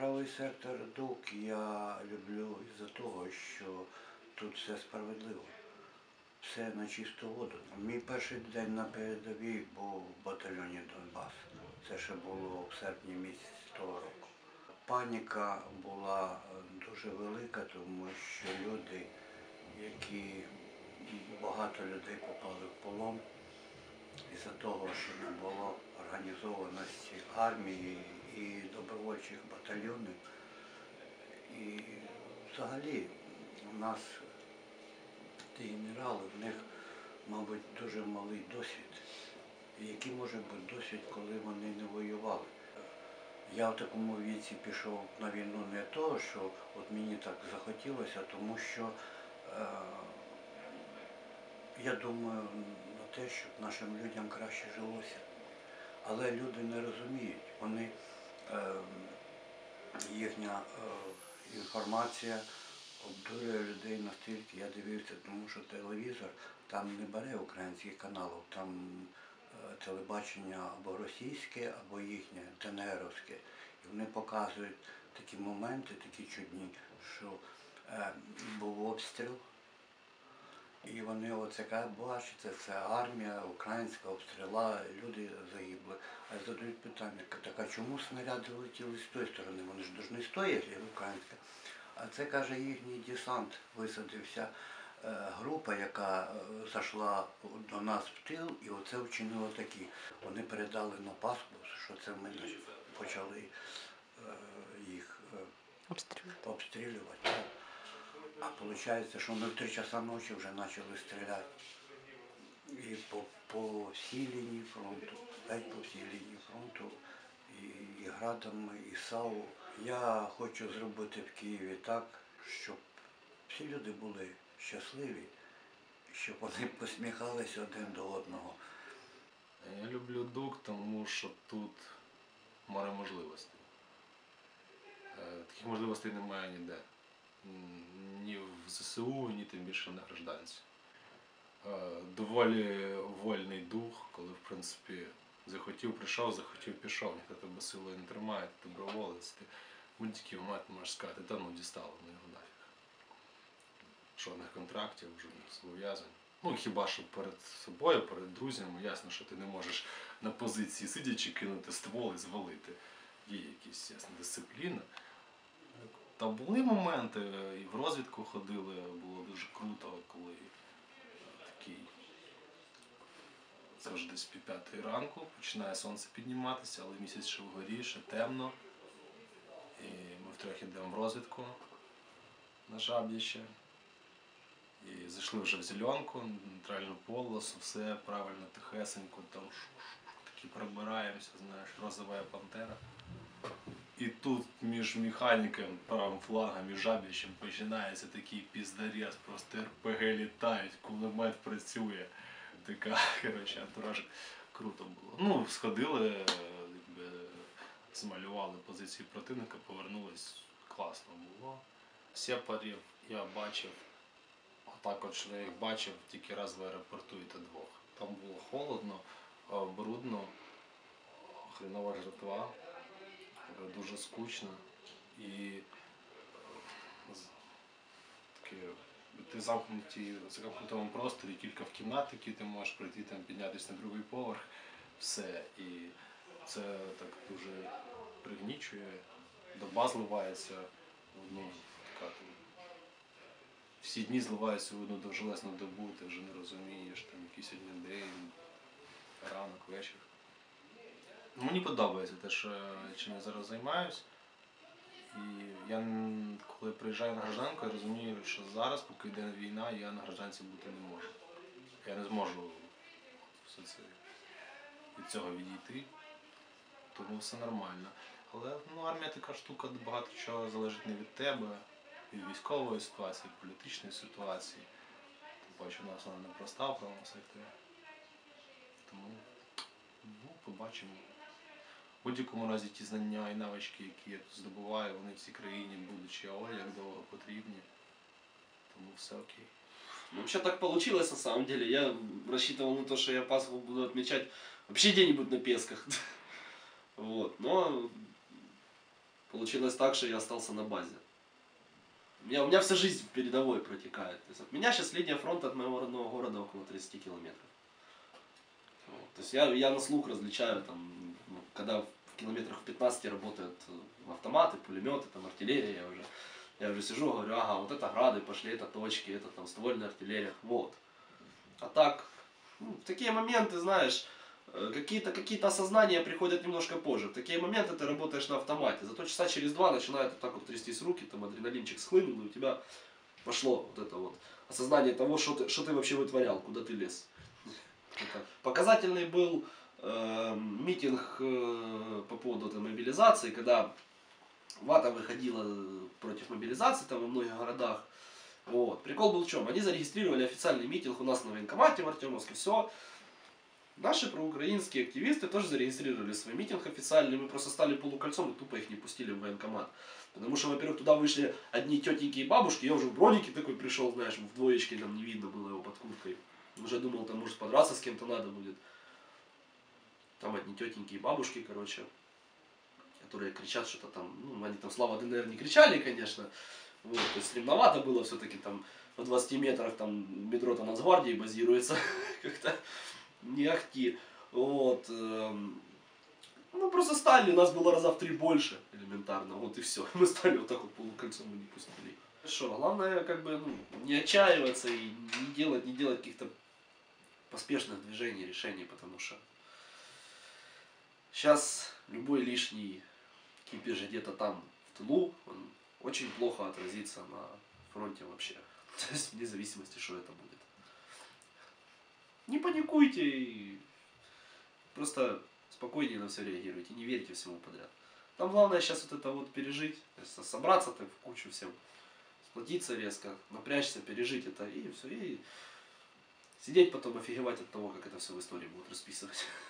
Правий сектор ДУК я люблю із-за того, що тут все справедливо. Все на чисту воду. Мій перший день на передовій був в батальйоні Донбас. Це ще було в серпні місяці того року. Паніка була е, дуже велика, тому що люди, які багато людей попали в полон, із-за того, що не було організованості армії і добровольчих батальйонів. І взагалі у нас ті генерали, в них, мабуть, дуже малий досвід. Який може бути досвід, коли вони не воювали? Я в такому віці пішов на війну не того, що от мені так захотілося, тому що е, я думаю на те, щоб нашим людям краще жилося. Але люди не розуміють. Вони, їхня е, інформація обдурює людей настільки, я дивився, тому що телевізор там не бере українських каналів, там е, телебачення або російське, або їхнє, ДНРовське. І вони показують такі моменти, такі чудні, що е, був обстріл. І вони оце кажуть, бачите, це армія українська обстріла, люди загибли. А задають питання, так а чому снаряди летіли з тої сторони? Вони ж повинні стояти, українська. А це каже їхній десант висадився. е, Група, яка е, зайшла до нас в тил, і оце вчинило такі. Вони передали на паспорт, що це ми почали е, їх Обстрілювати. А виходить, що ми в три часа ночі вже почали стріляти. І по, по всій лінії фронту, геть по всій лінії фронту, і, і градами, і САУ. Я хочу зробити в Києві так, щоб всі люди були щасливі, щоб вони посміхалися один до одного. Я люблю дук, тому що тут море можливостей. Е, Таких можливостей немає ніде. Ні в ЗСУ, ні тим більше на гражданці. Е, Доволі вольний дух, коли в принципі захотів, прийшов, захотів, пішов, ніхто тебе силою не тримає, ти доброволець. Ти будь-який момент можеш сказати, та ну дістало, ну його нафіг. Жодних контрактів, жодних зобов'язань. Ну, хіба що перед собою, перед друзями, ясно, що ти не можеш на позиції сидячи кинути ствол і звалити. Є якісь ясна дисципліна. Та були моменти, і в розвідку ходили, було дуже круто, коли такий завжди з пів п'ятої ранку починає сонце підніматися, але місяць ще вгорі, ще темно. І ми втрьох йдемо в розвідку на жаб'яще. І зайшли вже в зеленку, нейтральну полосу, все правильно, тихесенько, там шу-шу, такі пробираємося, знаєш, розова пантера. І тут між механіком, правим флангом і жабіщем починається такий піздарез, просто РПГ літають, кулемет працює. Така, коротше, антуражик. Круто було. Ну, сходили, якби, змалювали позиції противника, повернулись, класно було. Сепарів я бачив, отак от що я їх бачив тільки раз в аеропорту і то двох. Там було холодно, е, брудно, хренова жратва, е, дуже скучно і е, таке, ти замкнуті в замкнутому просторі, кілька в кімнат, які ти можеш прийти там піднятися на другий поверх, все. І це так дуже пригнічує, доба зливається в одну така. Всі дні зливаються в одну довжелезну добу, ти вже не розумієш, там який сьогодні день, ранок, вечір. Мені подобається те, що чим я зараз займаюсь. І я коли приїжджаю на гражданку, я розумію, що зараз, поки йде війна, я на гражданці бути не можу. Я не зможу все це від цього відійти, тому все нормально. Але ну, армія така штука, багато чого залежить не від тебе, від військової ситуації, від політичної ситуації. Тим паче вона непроста в правому секторі. Тому ну, побачимо. В будь-якому разі ті знання і навички, які я тут здобуваю, вони в цій країні будучи ой, як довго потрібні. Тому все окей. Вообще так получилось на самом деле. Я рассчитывал на то, что я Пасху буду отмечать вообще где-нибудь на Песках. Вот. Но Получилось так, что я остался на базе. У меня, у меня вся жизнь в передовой протекает. То есть от меня сейчас линия фронта от моего родного города около 30 километров. Вот. То есть я, я на слух различаю, там, ну, когда в километрах в 15 работают э, автоматы, пулеметы, там, артиллерия, я уже, я уже сижу, говорю, ага, вот это грады пошли, это точки, это там ствольная артиллерия, вот. А так, ну, в такие моменты, знаешь, э, какие-то какие осознания приходят немножко позже. В такие моменты ты работаешь на автомате. Зато часа через два начинают вот так вот трястись руки, там адреналинчик схлынул, и у тебя пошло вот это вот осознание того, что ты, что ты вообще вытворял, куда ты лез. Это Показательный был э, митинг э, по поводу этой мобилизации, когда ВАТА выходила против мобилизации там во многих городах. Вот. Прикол был в чем? Они зарегистрировали официальный митинг у нас на военкомате в Артемовске, все. Наши проукраинские активисты тоже зарегистрировали свой митинг официальный, мы просто стали полукольцом и тупо их не пустили в военкомат. Потому что, во-первых, туда вышли одни тетеньки и бабушки, я уже в бронике такой пришел, знаешь, в двоечке, там не видно было его под курткой. Уже думал, там может подраться с кем-то надо будет. Там одни тетеньки и бабушки, короче, которые кричат что-то там, ну, они там слава ДНР не кричали, конечно, вот, то есть стремновато было все-таки там в 20 метрах там метро там Нацгвардии базируется, как-то не ахти. Вот. эм, Мы просто стали, нас было раза в три больше элементарно, вот и все. Мы стали вот так вот полукольцом и не пустили. Что, главное как бы ну, не отчаиваться и не делать, не делать каких-то поспешных движений, решений, потому что сейчас любой лишний кипиш где-то там в тылу, он очень плохо отразится на фронте вообще. То есть вне зависимости, что это будет. Не паникуйте и просто спокойнее на все реагируйте, не верьте всему подряд. Там главное сейчас вот это вот пережить, то есть собраться так в кучу всем, сплотиться резко, напрячься, пережить это и все, и сидеть потом офигевать от того, как это все в истории будут расписывать.